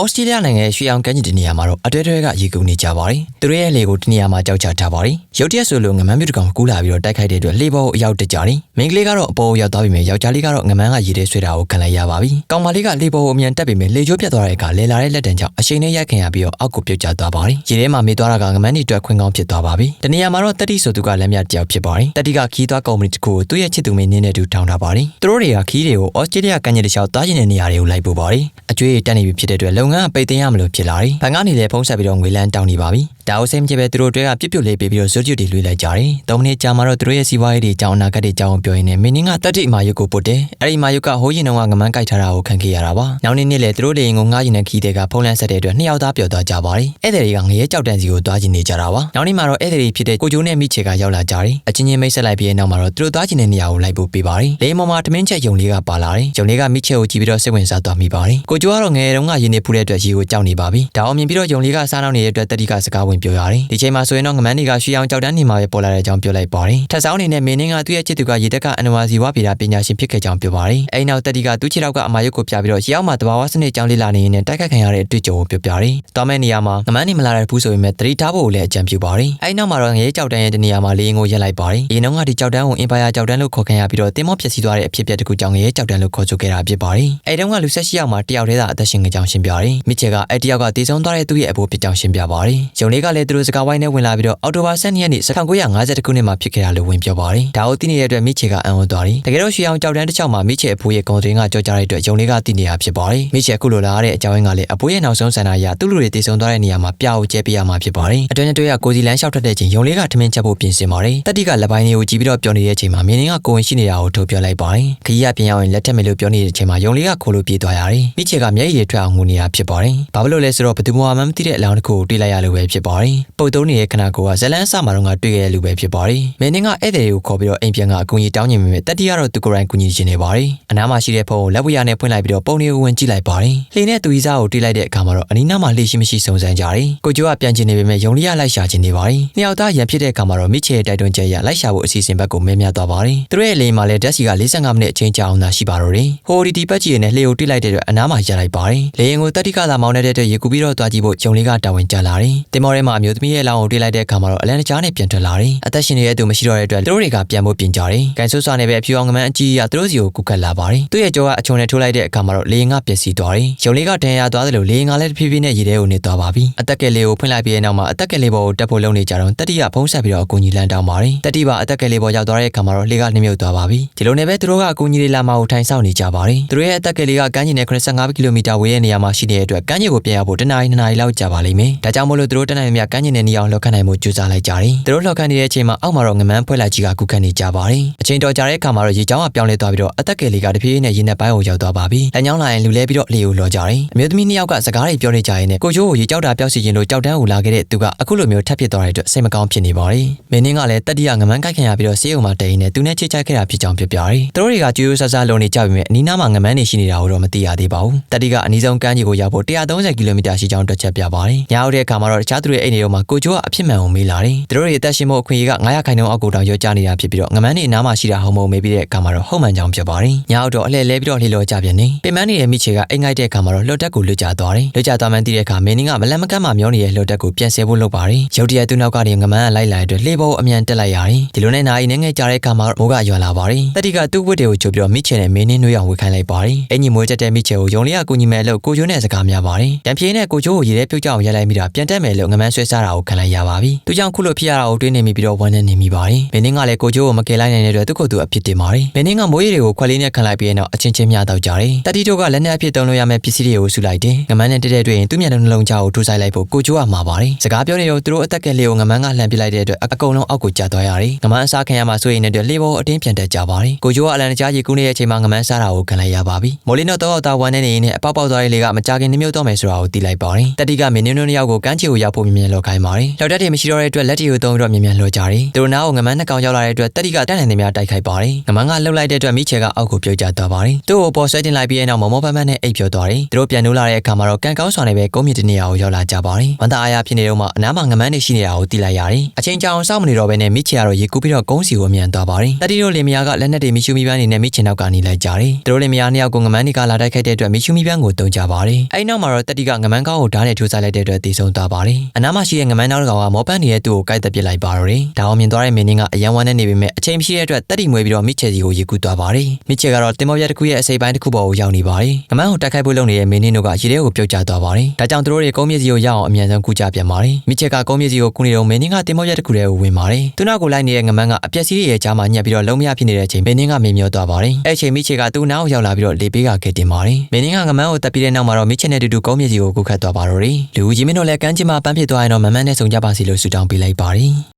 ဩစတြေးလျနိုင်ငံရဲ့ရွှေအောင်ကမ်းခြေတနေရာမှာတော့အတွဲတွဲကရေကူနေကြပါတယ်။သူတို့ရဲ့လေကိုတနေရာမှာကြောက်ချထားပါတယ်။ရုတ်တရက်ဆိုလို့ငမန်းမြတ်တကောင်ကူးလာပြီးတော့တိုက်ခိုက်တဲ့အတွက်လေပေါ်ကိုအရောက်တက်ကြတယ်။မိန်းကလေးကတော့အပေါ်ကိုရောက်သွားပြီမယ်။ယောက်ျားလေးကတော့ငမန်းကရေထဲဆွဲတာကိုခံလိုက်ရပါပြီ။ကောင်မလေးကလေပေါ်ကိုအမြန်တက်ပြီမယ်။လေချိုးပြတ်သွားတဲ့အခါလေလာတဲ့လက်တံကြောင့်အရှိန်နဲ့ရိုက်ခင်ရပြီးတော့အောက်ကိုပြုတ်ကျသွားပါတယ်။ရေထဲမှာမေ့သွားတာကငမန်းတွေအတွက်ခွင့်ကောင်းဖြစ်သွားပါပြီ။တနေရာမှာတော့တက်တီဆိုသူကလက်မြတ်တယောက်ဖြစ်ပါတယ်။တက်တီကခီးသွားကုမ္ပဏီတစ်ခုကိုသူ့ရဲ့ချစ်သူမင်းနင်းနဲ့တူထောင်ထားပါတယ်။သူတို့တွေကခီးတွေကိုဩစတြေးလျကမ်းခြေတစ်လျှောက်တားကျင်တဲ့နေရာတွေကိုလိုက်ပို့ပါတယ်။အကျွေးတက်နေပြီဖြစ်တဲ့အတွက်လုပ်ငန်းကပိတ်သိမ်းရမလို့ဖြစ်လာတယ်။ဘန်ကနေလည်းဖုံးဆက်ပြီးတော့ငွေလန်းတောင်းနေပါပြီ။ ဒါအုပ်စိမ်းဖြစ်ပဲသူတို့တွေကပြစ်ပြစ်လေးပေးပြီးတော့ဇွတ်ကျွတ်တွေလွှဲလိုက်ကြတယ်။သုံးမိနစ်ကြာမှတော့သူတို့ရဲ့စီးပွားရေးတွေအကြောင်းအနာဂတ်တွေအကြောင်းပြောရင်းနဲ့မင်းင်းကတက်တိမာယုတ်ကိုပုတ်တယ်။အဲ့ဒီမာယုတ်ကဟိုးရင်တော့ငမန်းကြိုက်ထားတာကိုခံခဲ့ရတာပါ။နောက်နေ့နေ့လေသူတို့တွေငုံငားရင်နဲ့ခီးတဲ့ကဖုံးလန်းဆက်တဲ့အတွက်နှစ်ယောက်သားပျော်သွားကြပါတယ်။ဧည့်သည်တွေကငရဲကြောက်တန်စီကိုသွားကျင်နေကြတာပါ။နောက်နေ့မှာတော့ဧည့်သည်တွေဖြစ်တဲ့ကိုကျိုးနဲ့မိချေကရောက်လာကြတယ်။အချင်းချင်းမိတ်ဆက်လိုက်ပြီးတဲ့နောက်မှာတော့သူတို့သွားကျင်တဲ့နေရာကိုလိုက်ဖို့ပေးပါတယ်။လေမော်မှာတမင်းချက်ယုံလေးကပါလာတယ်။ယုံလေးကမိချေကိုကြည့်ပြီးတော့စိတ်ဝင်စားသွားမိပါတယ်။ကိုကျိုးကတော့ငယ်တုန်းကရင်းနေဖူးတဲ့အတွက်ရေကိုကြောက်နေပါပြီ။ဒါအောင်မြင်ပြီးတော့ယုံလေးကစားနောက်နေတဲ့အတွက်တတိကစကားဝင်ပြောရတယ်။ဒီချိန်မှာဆိုရင်တော့ငမန်းတွေကရွှေအောင်ကြောက်တန်းနေမှာပဲပေါ်လာတဲ့အကြောင်းပြောလိုက်ပါတယ်။ထက်ဆောင်အနေနဲ့မင်းင်းကသူ့ရဲ့ချစ်သူကရေတက်ကအနဝါစီဝပြည်တာပညာရှင်ဖြစ်ခဲ့ကြောင်းပြောပါတယ်။အဲဒီနောက်တတိကသူ့ခြေထောက်ကအမာရုပ်ကိုပြပြီးတော့ရေအောက်မှာတဘာဝစနစ်အကြောင်းလေ့လာနေရင်တိုက်ခိုက်ခံရတဲ့အတွေ့အကြုံကိုပြောပြတယ်။တောင်းမဲ့နေရာမှာငမန်းနေမလာတဲ့ဘူးဆိုပေမဲ့တတိထားဖို့ကိုလည်းအကြံပြုပါတယ်။အဲဒီနောက်မှာတော့ငရဲကြောက်တန်းရဲ့တနေရာမှာလေရင်ကိုရက်လိုက်ပါတယ်။ရေနှုံးကဒီကြောက်တန်းကိုအင်ပါယာကြောက်တန်းလို့ခေါ်ခံရပြီးတော့တင်မောပျက်စီးသွားတဲ့အဖြစ်အပျက်တစ်ခုကြောင့်ငရဲကြောက်တန်းလို့ခေါ်ဆိုခဲ့တာဖြစ်ပါတယ်။အဲဒီတုန်းကလူဆက်ရှိယောက်မှာတယောက်တည်းသာအသက်ရှင်ခဲ့ကြောင်းရှင်းပြတယ်။မိချေကအဲဒီတယောက်ကတည်ဆုံးသွားတဲ့သူ့ရဲ့အဖိုးဖြစ်ကြောင်းရှင်းပြပါတယ်။ယုံလေးကလည်းသူတို့စကားဝိုင်းနဲ့ဝင်လာပြီးတော့အော်တိုဘာ12ရက်နေ့1950ခုနှစ်မှာဖြစ်ခဲ့တာလို့ဝင်ပြောပါတယ်။ဒါကိုသိနေတဲ့အတွက်မိချေကအံ့ဩသွားတယ်။တကယ်တော့ရွှေအောင်ကြောက်တန်းတစ်ချောင်းမှာမိချေအဖိုးရဲ့ဂုံတွင်ကကြောကြတဲ့အတွက်ယုံလေးကသိနေတာဖြစ်ပါတယ်။မိချေအခုလိုလာရတဲ့အကြောင်းရင်းကလည်းအဖိုးရဲ့နောက်ဆုံးဆန္ဒအရသူ့လူတွေတည်ဆုံးသွားတဲ့နေရာမှာပြာကိုကျဲပေးရမှာဖြစ်ပါတယ်။အတွင်းတွေ့ရကိုစီလန်းလျှောက်ထွက်တဲ့ချိန်ယုံလေးကထမင်းချက်ဖို့ပြင်ဆင်ပါတယ်။တက်တိကလက်ပိုင်းလေးကိုကြည့်ပြီးတော့ပြောနေတဲ့အချိန်မှာမင်းင်းကကိုဝင်ရှိနေတာကိုထုတ်ပြောလိုက်ပါတယ်။ခကြီးကပြင်ရောက်ရင်လက်ထက်မယ်လို့ပြောနေတဲ့အချိန်မှာယုံလေးကခိုးလို့ပြေးသွားရတယ်။မိချေကမျက်ရည်တွေထွက်အောင်ငိုနေတာဖြစ်ပါတယ်။ဘာဖြစ်လို့လဲဆိုတော့ဘယ်သူမှမသိတဲ့အလောင်းတစ်ခုကိုတွေ့လိုက်ရလို့ပဲဖြစ်ပါတယ်။ပုတ်သုံးနေတဲ့ခဏကိုကဇလန်းအစမှာတော့ကတွေ့ခဲ့ရလို့ပဲဖြစ်ပါတယ်။မင်းင်းကဧည့်သည်တွေကိုခေါ်ပြီးတော့အိမ်ပြန်ကအကူကြီးတောင်းနေမိမယ်တက်တိကတော့သူကိုယ်တိုင်ကူညီခြင်းနေပါတယ်။အနားမှာရှိတဲ့ဖုန်းကိုလက်ဝရနဲ့ဖွင့်လိုက်ပြီးတော့ပုံတွေကိုဝင်ကြည့်လိုက်ပါတယ်။လှေနဲ့သူကြီးစားကိုတွေ့လိုက်တဲ့အခါမှာတော့အနီးနားမှာလှေရှိမရှိစုံစမ်းကြတယ်။ကိုကျိုးကပြန်ကျင်နေပေမဲ့ယုံလျလိုက်ရှာခြင်းနေပါတယ်။နှစ်ယောက်သားရံဖြစ်တဲ့အခါမှာတော့မိချေရဲ့တိုက်တွန်းချက်အရလိုက်ရှာဖို့အစီအစဉ်ဘက်ကိုမဲမြသွားပါတယ်။သူတို့ရဲ့လေမှာလည်းတက်စီက45မိနစ်အချိန်ကြာအောင်သာရှိပါတော့တယ်။ဟိုဒီဒီပတ်ကြီးနဲ့လှေကိုတွေ့လိုက်တဲ့အတွက်အနားမှာရလိုက်ပါတယ်။လေရင်ကိုတက်တိကသာမောင်းနေတဲ့အတွက်ရေကူပြီးတော့တွားကြည့်ဖို့ယုံလေးကတာဝန်ကျလာတယ်။တင်မော်ထဲမှာအမျိုးသမီးရဲ့လောင်းကိုတွေ့လိုက်တဲ့အခါမှာတော့အလန်တကြားနဲ့ပြန်ထွက်လာတယ်။အသက်ရှင်နေတဲ့သူမရှိတော့တဲ့အတွက်သူတို့တွေကပြန်ဖို့ပြင်ကြတယ်။ကန်ဆူဆွာနဲ့ပဲအဖြူအောင်ကမန်းအကြီးအသူတို့စီကိုကူကတ်လာပါတယ်။သူ့ရဲ့ကြောကအချုံနဲ့ထိုးလိုက်တဲ့အခါမှာတော့လေရင်ကပျက်စီးသွားတယ်။ယုံလေးကဒဏ်ရာသွားတယ်လို့လေရင်ကလည်းတဖြည်းဖြည်းနဲ့ရေထဲကိုနေသွားပါပြီ။အသက်ကလေးကိုဖွင့်လိုက်ပြီးတဲ့နောက်မှာအသက်ကလေးပေါ်ကိုတက်ဖို့လုပ်နေကြတော့တတိယဖုံးဆက်ပြီးတော့အကူကြီးလန်းတောင်းပါတယ်။တတိပါအသက်ကလေးပေါ်ရောက်သွားတဲ့အခါမှာတော့လေကနှမြုပ်သွားပါပြီ။ဒီလိုနဲ့ပဲသူတို့ကအကူကြီးလေးလာမကိုထိုင်ဆောင်နေကြပါတယ်။သူတို့ရဲ့အသက်ကလေးကကမ်းခြေနဲ့85ကီလိုမီတာဝေးတဲ့နေရာမှာရှိနေတဲ့အတွက်ကမ်းခြေကိုပြန်ရဖို့တနားရီနှစ်နာရီလောက်ကြာပါလိမ့်မယ်။ဒါကြောင့်မို့လို့သူတို့တနင်္လာနေ့ကမ်းခြေနဲ့နေအောင်လှောက်ခတ်နိုင်မှုကြိုးစားလိုက်ကြတယ်။သူတို့လှောက်ခတ်နေတဲ့အချိန်မှာအောက်မှာတော့ငမန်းဖွဲ့လိုက်ကြီးကကူခတ်နေကြပါတယ်။အချိန်တော်ကြာတဲ့အခါမှာတော့ရေချောင်းကပြောင်းလဲသွားပြီးတော့အသက်ကလေးကတဖြည်းဖြည်းနဲ့ရေနက်ပိုင်းကိုရောက်သွားပါပြီ။လမ်းကြောင်းလာရင်လူလဲပြီးတော့လေကိုလော်ကြတယ်။အမျိုးသမီးနှစ်ယောက်ကစကားတွေပြောနေကြရင်းနဲ့ကိုချိုးကိုရေကြောက်တာပျောက်စီခြင်းလို့ကြောက်တန်းကိုလာခဲ့တဲ့သူကအခုလိုမျိုးထပ်ဖြစ်သွားတဲ့အတွက်စိတ်မကောင်းဖြစ်နေပါတယ်။မင်းင်းကလည်းတတိယငမန်းကိုက်ခံရပြီးတော့ဆေးရုံမှာတည်ရင်နဲ့သူနဲ့ချစ်ချိုက်ခဲ့တာဖြစ်ကြောင်းပြောပြတယ်။သူတို့တွေကကြိုးရိုးဆဆလုံနေကြပြီမဲ့အနီးနားမှာငမန်းနေရှိနေတာကိုတော့မသိရသေးပါဘူး။တတိကအနီးဆုံးကမ်းခြေကိုရောက်ဖို့130ကီလိုမီတာရှိကြောင်းတွက်ချက်ပြပါတယ်။ညအောင်တဲ့အခါမှာတော့တခြားသူတွေအိမ်တွေမှာကိုချိုးကအဖြစ်မှန်ကိုမေးလာတယ်။သူတို့တွေအသက်ရှင်မှုအခွင့်အရေးက900ခိုင်နှုန်းအောက်ကိုတောင်ရောကျနေတာဖြစ်ပြီးတော့ငမန်းနေအနားမှာရှိတာဟုံမုံမေးပြီးတဲ့အခါမှာတော့ဟုတ်မှန်ကြောင်းပြောပါတယ်။ညအောင်တော့အလှည့်လဲပြီးတော့လှေလော်ကြပြန်နေ။ပင်မနေတဲ့မိချေကအိမ်ငိုက်တဲ့အခါမှာတော့လှော်တက်ကိုလွတ်ကျသွားတယ်။လွတ်ကျသွားမှန်းသိတဲ့အခါမင်းင်းကမလန့်မကန့်မှမျောနေတဲ့လှော်တက်ကိုပြန်ဆယ်ဖို့လုပ်ပါတယ်။ရုတ်တရက်သူ့နောက်ကနေငမန်းကလိုက်လာတဲ့အတွက်လှေပေါ်အမြန်တက်လိုက်ရတယ်။ဒီလိုနဲ့နာရီနဲ့ငယ်ကြတဲ့အခါမှာမိုးကရွာလာပါတယ်။တတိကသူ့ဝတ်တွေကိုချုပ်ပြီးတော့မိချေနဲ့မင်းင်းနှွေးအောင်ဝေခိုင်းလိုက်ပါတယ်။အင်ကြီးမွေးတက်တဲ့မိချေကိုယုံလေးကကူညီမဲ့လို့ကိုချိုးနဲ့စကားများပါတယ်။တံပြေးနဲ့ကိုချိုးကိုရေထဲပြုတ်ကြအောင်ရိုက်လိုက်မိတာပြန်တက်မယ်လို့ငမန်းဆွဲစားတာကိုခံလိုက်ရပါပြီ။သူကြောင့်ခုလိုဖြစ်ရတာကိုတွေးနေမိပြီးတော့ဝမ်းနဲ့နေမိပါတယ်။မင်းင်းကလည်းကိုချိုးကိုမကယ်လိုက်နိုင်တဲ့အတွက်သူ့ကိုယ်သူအဖြစ်တင်ပါတယ်။မင်းင်းကမိုးရီတွေကိုခွက်လေးနဲ့ခံလိုက်ပြီးတော့အချင်းချင်းမျှတော့ကြတယ်။တတိတို့ကလက်နဲ့အဖြစ်တုံးလို့ရမယ့်ပစ္စည်းတွေကိုစုလိုက်တယ်။ငမန်းနဲ့တက်တဲ့တွေ့ရင်သူ့မျက်နှာနှလုံးကြားကိုထိုးဆိုင်လိုက်ဖို့ကိုချိုးကမှာပါတယ်။စကားပြောနေတော့သူတို့အသက်ကလေးကိုငမန်းကလှမ်းပစ်လိုက်တဲ့အတွက်အကုန်လုံးအောက်ကိုကျသွားရတယ်။ငမန်းအစားခံရမှာဆိုရင်လည်းလေပေါ်အတင်းပြန်တက်ကြပါတယ်။ကိုချိုးကအလန်တကြားရေကူးနေတဲ့အချိန်မှာငမန်းစားတာကိုခံလိုက်ရပါပြီ။မိုးလင်းတော့တော့တာဝန်နေနေနဲ့အပေါက်ပေါက်သွားတဲ့လေကမကြခင်နှမြုပ်တော့မယ်ဆိုတာကိုသိလိုက်ပါတယ်။တတိကမင်းနင်းနုံးယောက်ကိုကမ်းခြေကိုရောက်ဖို့မြမြန်လောခိုင်းပါတယ်။လောက်တက်တွေမရှိတော့တဲ့အတွက်လက်တွေကိုသုံးပြီးတော့မြန်မြန်လောကြတယ်။သူတို့နားကိုငမန်းနှစ်ကောင်ရောက်လာတဲ့အတွက်တက်တီကတန်းတန်နေများတိုက်ခိုက်ပါတယ်။ငမန်းကလှုပ်လိုက်တဲ့အတွက်မိချေကအောက်ကိုပြုတ်ကျသွားပါတယ်။သူ့ကိုပေါ်ဆွဲတင်လိုက်ပြီးတဲ့နောက်မော်မောပန်းပန်းနဲ့အိပ်ပျော်သွားတယ်။သူတို့ပြန်နိုးလာတဲ့အခါမှာတော့ကန်ကောင်းစွာနဲ့ပဲကုန်းမြင့်တနေရာကိုရောက်လာကြပါတယ်။ဝန်တာအားရဖြစ်နေတော့မှအနားမှာငမန်းတွေရှိနေတာကိုသိလိုက်ရတယ်။အချိန်ကြာအောင်စောင့်မနေတော့ဘဲနဲ့မိချေကတော့ရေကူးပြီးတော့ကုန်းစီကိုအမြန်သွားပါတယ်။တက်တီတို့လင်မယားကလက်နက်တွေမိရှုမိပန်းနေနဲ့မိချေနောက်ကနေလိုက်ကြတယ်။သူတို့လင်မယားနှစ်ယောက်ကိုငမန်းတွေကလာတိုက်ခိုက်တဲ့အတွက်မိရှုမိပန်းကိုတုံကြပါတယ်။အဲဒီနောက်မှာတော့တက်တီကငမန်းကောင်းကိုဓာတ်နဲ့ထိုးစားလိုက်တဲ့အတွက်တည်ဆုံသွားပါတယ်။အနားမှာရှိတဲ့ငမန်းနောက်တစ်ကောင်ကမောပန်းနေတဲ့သူ့ကိုကိုက်တက်ပစ်လိုက်ပါတော့တယ်။ဒါအောင်မြင်သွားတဲ့မင်းင်းကအယံဝမ်းနဲ့နေပေမဲ့အချိန်မရှိတဲ့အတွက်တက်တီမွေးပြီးတော့မိချေစီကိုရေကူးသွားပါတယ်။မိချေကတော့တင်မောပြက်တစ်ခုရဲ့အစိပ်ပိုင်းတစ်ခုပေါ်ကိုရောက်နေပါတယ်။ငမန်းကိုတိုက်ခိုက်ဖို့လုပ်နေတဲ့မင်းင်းတို့ကရေထဲကိုပြုတ်ကျသွားပါတယ်။ဒါကြောင့်သူတို့တွေကုန်းမြင့်စီကိုရောက်အောင်အမြန်ဆုံးကူးကြပြန်ပါတယ်။မိချေကကုန်းမြင့်စီကိုကူးနေတော့မင်းင်းကတင်မောပြက်တစ်ခုထဲကိုဝင်ပါတယ်။သူနောက်ကိုလိုက်နေတဲ့ငမန်းကအပျက်စီးရဲ့ကြားမှာညှက်ပြီးတော့လုံးမရဖြစ်နေတဲ့အချိန်မင်းင်းကမေမျောသွားပါတယ်။အဲ့ချိန်မိချေကသူ့နောက်ကိုရောက်လာပြီးတော့လေပေးကကဲတင်ပါတယ်။မင်းင်းကငမန်းကိုတက်ပြီးတဲ့နောက်မှာတော့မိချေနဲ့တူတူကုန်းမြင့်စီကိုကူးခတ်သွားပါတော့တယ်။လူကြီးမင်းတို့လည်းကမ်းခြေမှာပန်းဖြစ်သွားရင်တော့မမန်းနဲ့ဆုံကြပါစီလို့ဆုတောင်းပေးလိုက်ပါတယ်။